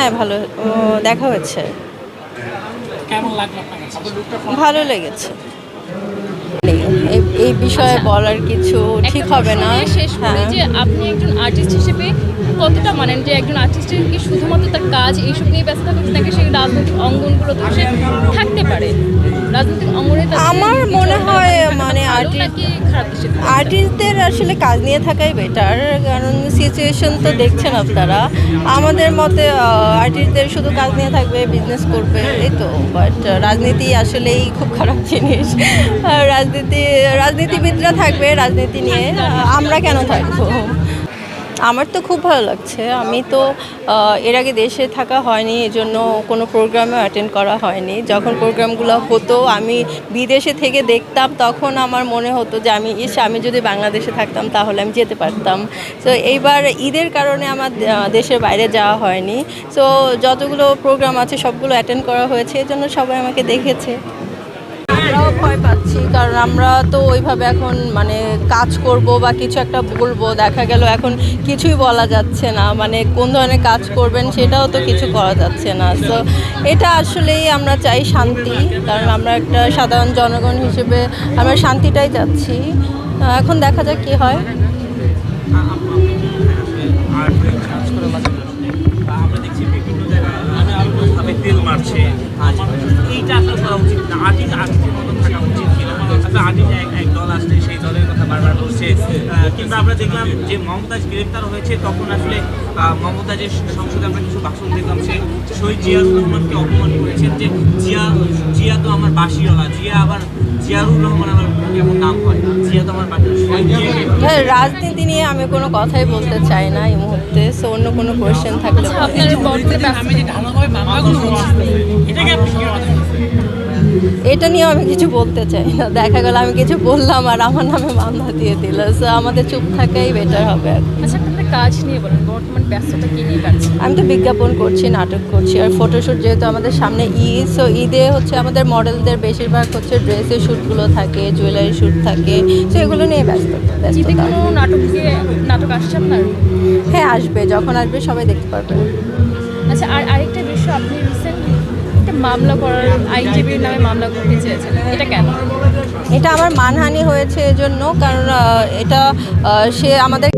হ্যাঁ ভালো দেখা হয়েছে? ভালো লেগেছে। এই এই বিষয়ে বলার কিছু ঠিক হবে না। শেষ হ্যাঁ। যে আপনি একজন আর্টিস্ট হিসেবে কতটা মানেন যে একজন আর্টিস্টের কি শুধুমাত্র তার কাজ এইসব নিয়ে ব্যস্ত থাকে নাকি সেই রাজনৈতিক অঙ্গনগুলো সে থাকতে আর্টিস্টদের আসলে কাজ নিয়ে থাকাই বেটার কারণ সিচুয়েশন তো দেখছেন আপনারা। আমাদের মতে আর্টিস্টদের শুধু কাজ নিয়ে থাকবে বিজনেস করবে, এই তো। বাট রাজনীতি আসলেই খুব খারাপ জিনিস। রাজনীতি, রাজনীতিবিদরা থাকবে, রাজনীতি নিয়ে আমরা কেন থাকব? আমার তো খুব ভালো লাগছে। আমি তো এর আগে দেশে থাকা হয়নি, এজন্য কোনো প্রোগ্রামে অ্যাটেন্ড করা হয়নি। যখন প্রোগ্রামগুলো হতো, আমি বিদেশে থেকে দেখতাম, তখন আমার মনে হতো যে আমি, ইস, আমি যদি বাংলাদেশে থাকতাম, তাহলে আমি যেতে পারতাম। তো এইবার ঈদের কারণে আমার দেশের বাইরে যাওয়া হয়নি। সো যতগুলো প্রোগ্রাম আছে, সবগুলো অ্যাটেন্ড করা হয়েছে, এজন্য সবাই আমাকে দেখেছে। আমরাও ভয় পাচ্ছি, কারণ আমরা তো ওইভাবে এখন মানে কাজ করব বা কিছু একটা বলব, দেখা গেল এখন কিছুই বলা যাচ্ছে না মানে কোন ধরনের কাজ করবেন সেটাও তো কিছু করা যাচ্ছে না। তো এটা আসলেই আমরা চাই শান্তি, কারণ আমরা একটা সাধারণ জনগণ হিসেবে আমরা শান্তিটাই চাচ্ছি। এখন দেখা যাক কী হয়। তেল মারছে। এইটা আসলে করা উচিত না। আসলে আর্টিস্ট এক এক দল আসলে সেই দলের কথা বারবার বলছে কিন্তু আমরা দেখলাম যে মমতাজ গ্রেপ্তার হয়েছে তখন আসলে মমতাজের সংসদে আমরা কিছু ভাষণ দেখলাম সে শহীদ জিয়াউর রহমানকে অপমান করেছেন যে জিয়া জিয়া তো আমার বাসিওয়ালা জিয়া আবার জিয়ারুর রহমান আমার কেমন নাম হয় জিয়া তো আমার বাসি হ্যাঁ, রাজনীতি নিয়ে আমি কোনো কথাই বলতে চাই না এই মুহূর্তে সো অন্য কোনো কোয়েশ্চেন থাকলে বলেন। আপনার আমি যে ঢালাভাবে মামলাগুলো হচ্ছে এটাকে আপনি? এটা নিয়ে আমি কিছু বলতে চাই না। দেখা গেল আমি কিছু বললাম আর আমার নামে মামলা দিয়ে দিল। সো আমাদের চুপ থাকাই বেটার হবে এখন। আচ্ছা কাজ নিয়ে বলেন বর্তমান ব্যস্ততা কি নিয়ে কাটছে আমি তো বিজ্ঞাপন করছি নাটক করছি আর ফটোশ্যুট যেহেতু আমাদের সামনে ঈদ সো ঈদে হচ্ছে আমাদের মডেলদের বেশিরভাগ হচ্ছে ড্রেসের শ্যুটগুলো থাকে জুয়েলারি শ্যুট থাকে সো এগুলো নিয়ে ব্যস্ত ঈদে কোনো নাটক নাটক আসছে আপনার? হ্যাঁ আসবে যখন আসবে সবাই দেখতে পারবে। আচ্ছা আর আরেকটা বিষয় আপনি রিসেন্টলি একটা মামলা করার আইনজীবীর নামে মামলা করতে চেয়েছেন, এটা কেন? এটা আমার মানহানি হয়েছে এজন্য, কারণ এটা সে আমাদের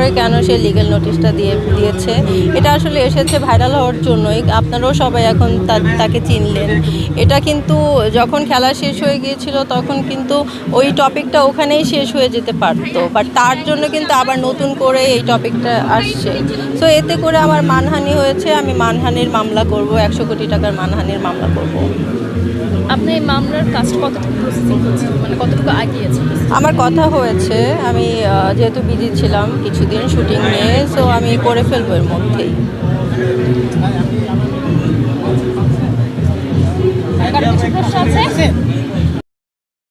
পরে কেন সে লিগেল নোটিশটা দিয়ে দিয়েছে? এটা আসলে এসেছে ভাইরাল হওয়ার জন্যই। আপনারাও সবাই এখন তাকে চিনলেন। এটা কিন্তু যখন খেলা শেষ হয়ে গিয়েছিল তখন কিন্তু ওই টপিকটা ওখানেই শেষ হয়ে যেতে পারতো। বাট তার জন্য কিন্তু আবার নতুন করে এই টপিকটা আসছে। সো এতে করে আমার মানহানি হয়েছে। আমি মানহানির মামলা করব। একশো কোটি টাকার মানহানির মামলা করব। আপনি এই মামলার কাজটা কতটুকু প্রসেসিং হচ্ছে মানে কতটুকু আগিয়েছে আমার কথা হয়েছে। আমি যেহেতু বিজি ছিলাম কিছুদিন শুটিং নিয়ে সো আমি করে ফেলব এর মধ্যেই।